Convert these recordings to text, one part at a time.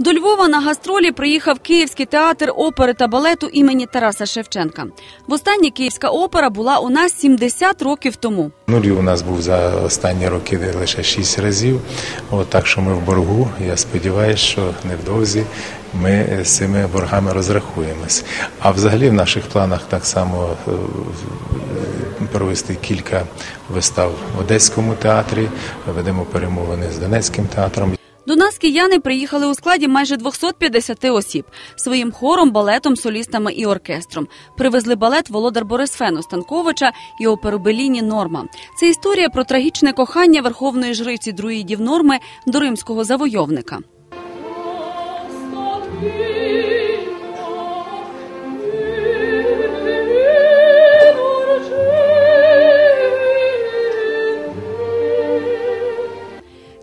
До Львова на гастролі приїхав Київський театр опери та балету імені Тараса Шевченка. Востаннє Київська опера була у нас 70 років тому. Нулі у нас був за останні роки лише шість разів. От так що ми в боргу. Я сподіваюся, що невдовзі ми з цими боргами розрахуємось. А взагалі в наших планах так само е, провести кілька вистав в Одеському театрі. Ведемо перемовини з Донецьким театром. До нас кияни приїхали у складі майже 250 осіб своїм хором, балетом, солістами і оркестром. Привезли балет Володар Борисфену Станковича і оперу Беліні Норма. Це історія про трагічне кохання верховної жриці друїдів Норми до римського завойовника.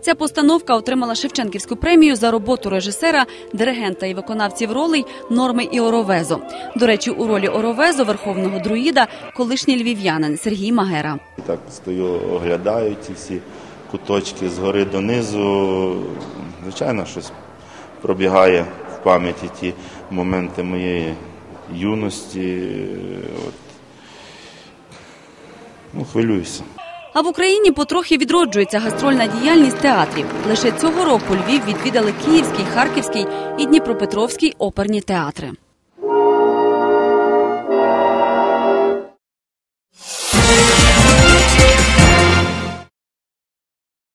Ця постановка отримала Шевченківську премію за роботу режисера, диригента і виконавців ролей Норми і Оровезо. До речі, у ролі Оровезо верховного друїда колишній львів'янин Сергій Магера. Так стою, оглядаю ці всі куточки згори донизу. Звичайно, щось пробігає в пам'яті ті моменти моєї юності. От. Ну, хвилююся. А в Україні потрохи відроджується гастрольна діяльність театрів. Лише цього року Львів відвідали Київський, Харківський і Дніпропетровський оперні театри.